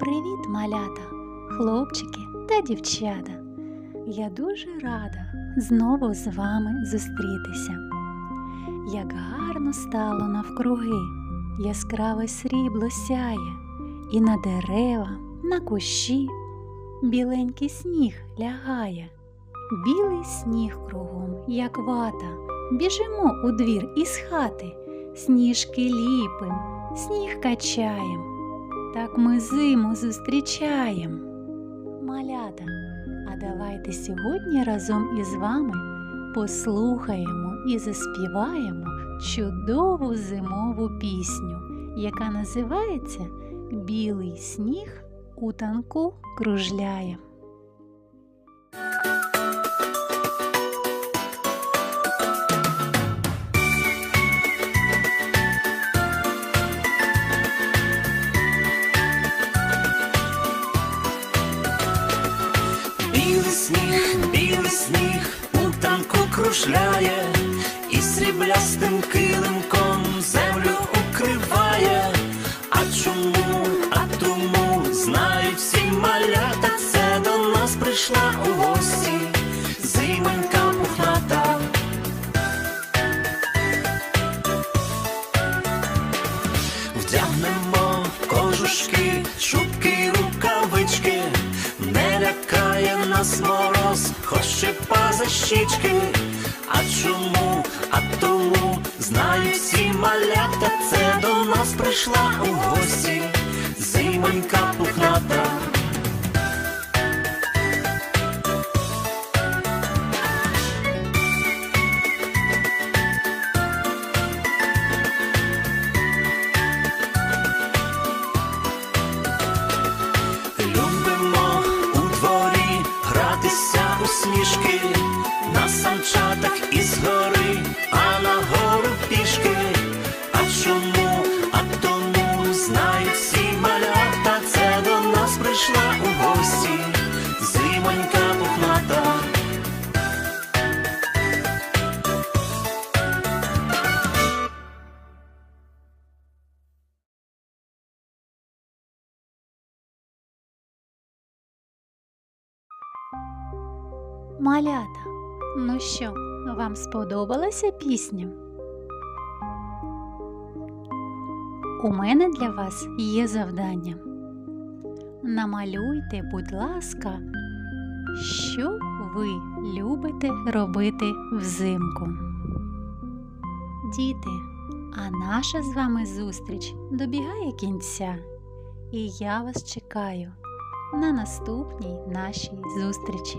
Привіт, малята, хлопчики та дівчата. Я дуже рада знову з вами зустрітися. Як гарно стало навкруги, яскраве срібло сяє, і на дерева, на кущі біленький сніг лягає. Білий сніг кругом, як вата, біжимо у двір із хати, сніжки ліпим, сніг качаєм. Так ми зиму зустрічаємо. Малята, а давайте сьогодні разом із вами послухаємо і заспіваємо чудову зимову пісню, яка називається Білий сніг у танку кружляє. Білий сніг, білий сніг у танку кружляє, і сріблястим килимком землю укриває. А чому, а тому знають всі малята, це до нас прийшла у гості, зименька пухната. Вдягнемо кожушки, шубки, нас мороз, хоч щепа за щічки. А чому, а тому знаю всі малята, це до нас прийшла у гості, сніжки, на санчатах із гори, а на гору пішки. А чому, а тому знають всі малята, це до нас прийшла у гості, зимонька пухната. Малята, ну що, вам сподобалася пісня? У мене для вас є завдання. Намалюйте, будь ласка, що ви любите робити взимку. Діти, а наша з вами зустріч добігає кінця, і я вас чекаю на наступній нашій зустрічі.